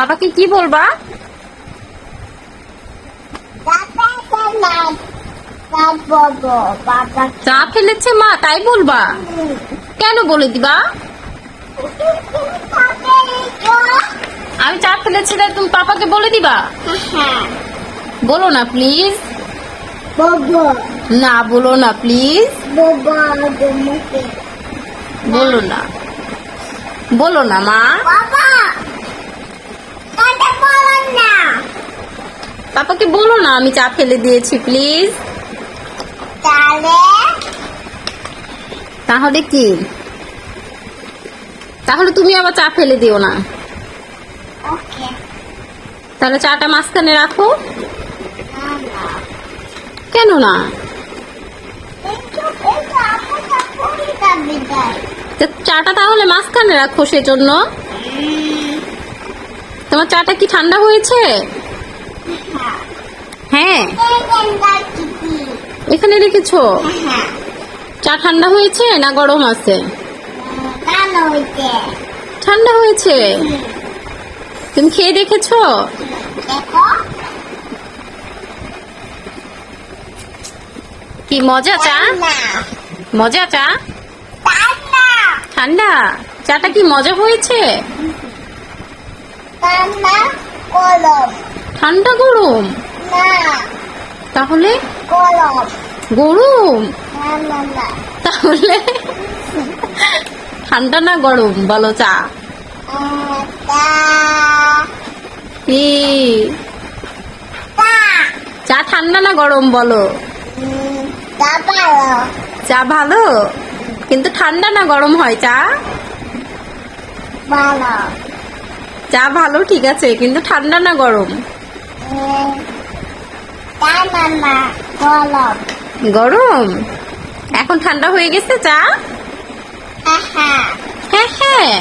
পাপাকে কি বলবা? চা ফেলেছে মা তাই বলবা? কেন বলে দিবা? আমি চা ফেলেছি তাই তুমি পাপাকে বলে দিবা? হ্যাঁ। বলো না প্লিজ। না বলো না প্লিজ। বলো না। বলো না মা পাপাকে বলো না আমি চা ফেলে দিয়েছি প্লিজ তাহলে? কি? তাহলে তুমি আবার চা ফেলে দিও না। তাহলে চাটা মাঝখানে রাখো। কেন না? চাটা তাহলে মাঝখানে রাখো সেজন্য। তোমার চাটা কি ঠান্ডা হয়েছে? হ্যাঁ। এখানে রেখেছো? চা ঠান্ডা হয়েছে না গরম আছে? ঠান্ডা হয়েছে? তুমি খেয়ে দেখেছ? কি মজা চা? মজা চা? ঠান্ডা? চাটা কি মজা হয়েছে? ঠান্ডা ঠান্ডা গরম? তাহলে? গরম। তাহলে? ঠান্ডা না গরম? বলো চা। কি? চা। ঠান্ডা না গরম বলো? চা ভালো? কিন্তু ঠান্ডা না গরম হয় চা? ভালো। চা ভালো ঠিক আছে কিন্তু ঠান্ডা না গরম? গরম। এখন ঠান্ডা হয়ে গেছে চা? হ্যাঁ হ্যাঁ।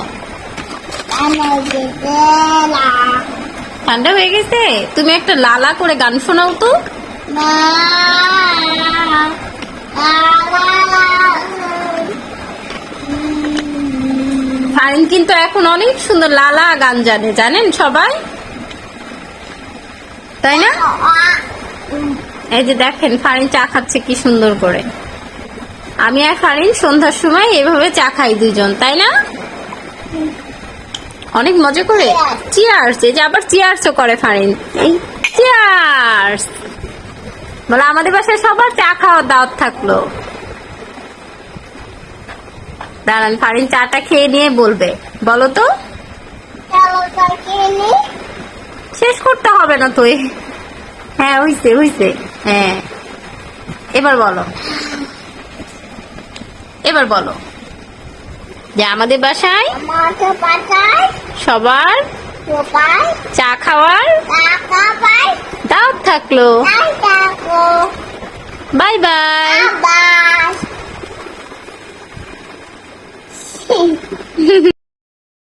ঠান্ডা হয়ে গেছে? তুমি একটা লালা করে গান শোনাও তো। ফারিন কিন্তু এখন অনেক সুন্দর লালা গান জানে, জানেন সবাই? তাই না? এই যে দেখেন, ফারিন চা খাচ্ছে কি সুন্দর করে। আমি আর ফারিন সন্ধ্যার সময় এভাবে চা খাই দুজন তাই না? অনেক মজা করে। চিয়ার্স এই যে আবার চিয়ার্সও করে ফারিন। চিয়ার্স বলে আমাদের বাসায় সবার চা খাওয়ার দাওয়াত থাকল। দাঁড়ান, ফারিন চাটা খেয়ে নিয়ে বলবে। বলো তো? শেষ করতে হবে না তুই। হ্যাঁ হইছে হইছে। হ্যাঁ। এবার বলো। এবার বলো। যে আমাদের বাসায় সবার চা খাওয়ার দাওয়াত থাকল। Bye bye.